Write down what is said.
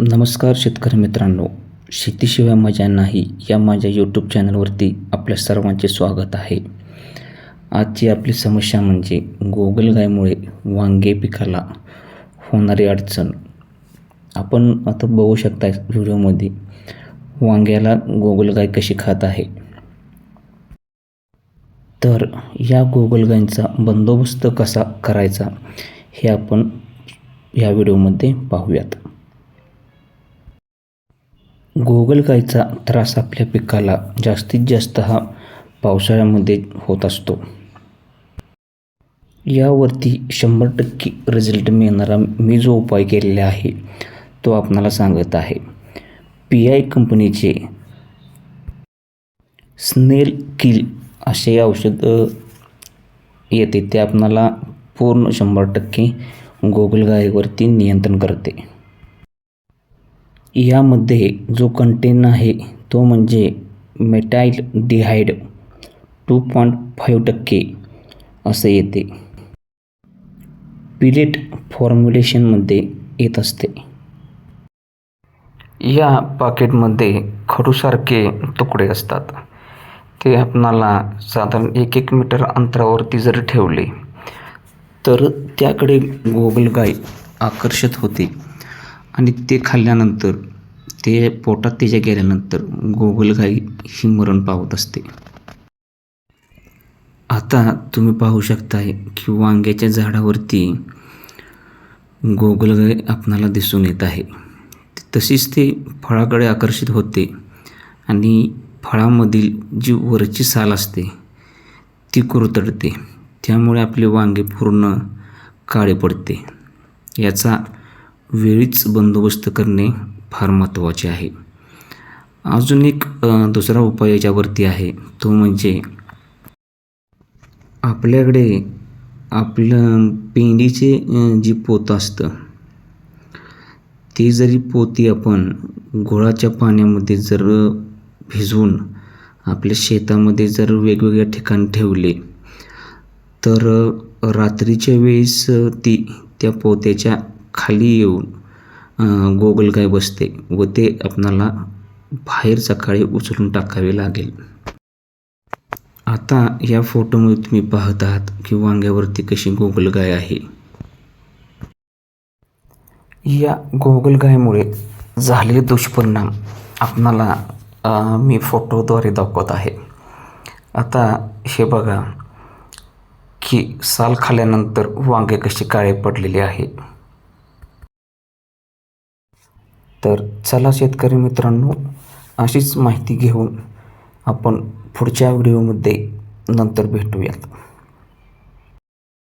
नमस्कार शेतकरी मित्रांनो. शेतीशिवाय मजा नाही या माझ्या यूट्यूब चॅनलवरती आपल्या सर्वांचे स्वागत आहे. आजची आपली समस्या म्हणजे गोगलगायमुळे वांगे पिकाला होणारी अडचण. आपण आता बघू शकता व्हिडिओमध्ये वांग्याला गोगलगाय कशी खात आहे. तर या गोगलगायींचा बंदोबस्त कसा करायचा हे आपण या व्हिडिओमध्ये पाहूयात. गोगलगायीचा त्रास आपल्या पिकाला जास्तीत जास्त हा पावसाळ्यामध्ये होत असतो. यावरती शंभर टक्के रिझल्ट मिळणारा मी जो उपाय केलेला आहे तो आपणाला सांगत आहे. पी आय कंपनीचे स्नेल किल असे औषध येते ते आपणाला पूर्ण शंभर टक्के गोगलगायीवरती नियंत्रण करते. यामध्ये जो कंटेन आहे तो म्हणजे metaldehyde two point five टक्के असं येते. पिलेट फॉर्म्युलेशनमध्ये येत असते. या पाकिटमध्ये खडूसारखे तुकडे असतात. ते आपणाला साधारण एक एक मीटर अंतरावरती जर ठेवले तर त्याकडे गोगलगाय आकर्षित होते. आणि ते खाल्ल्यानंतर ते पोटात त्याच्या गेल्यानंतर गोगलगाय ही मरण पावत असते. आता तुम्ही पाहू शकताय की वांग्याच्या झाडावरती गोगलगाय आपणाला दिसून येत आहे. तशीच ते फळाकडे आकर्षित होते आणि फळामधील जी वरची साल असते ती कुरतडते. त्यामुळे आपले वांगे पूर्ण काळे पडते. याचा वेळीच बंदोबस्त करणे फार महत्त्वाचे आहे. अजून एक दुसरा उपाय याच्यावरती आहे. तो म्हणजे आपल्याकडे आपलं पेंडीचे जी पोतं असतं ते जरी पोती आपण गुळाच्या पाण्यामध्ये जर भिजवून आपल्या शेतामध्ये जर वेगवेगळ्या ठिकाणी ठेवले तर रात्रीच्या वेळेस ती त्या पोत्याच्या खाली येऊन गोगलगाय बसते व ते आपणाला बाहेर सकाळी उचलून टाकावे लागेल. आता या फोटोमध्ये तुम्ही पाहत आहात की वांग्यावरती कशी गोगलगाय आहे. या गोगलगायमुळे झालेले दुष्परिणाम आपणाला मी फोटोद्वारे दाखवत आहे. आता हे बघा की साल खाल्यानंतर वांगे कसे काळे पडलेले आहे. तर चला शेतकरी मित्रांनो अशीच माहिती घेऊन आपण पुढच्या व्हिडिओमध्ये नंतर भेटूयात.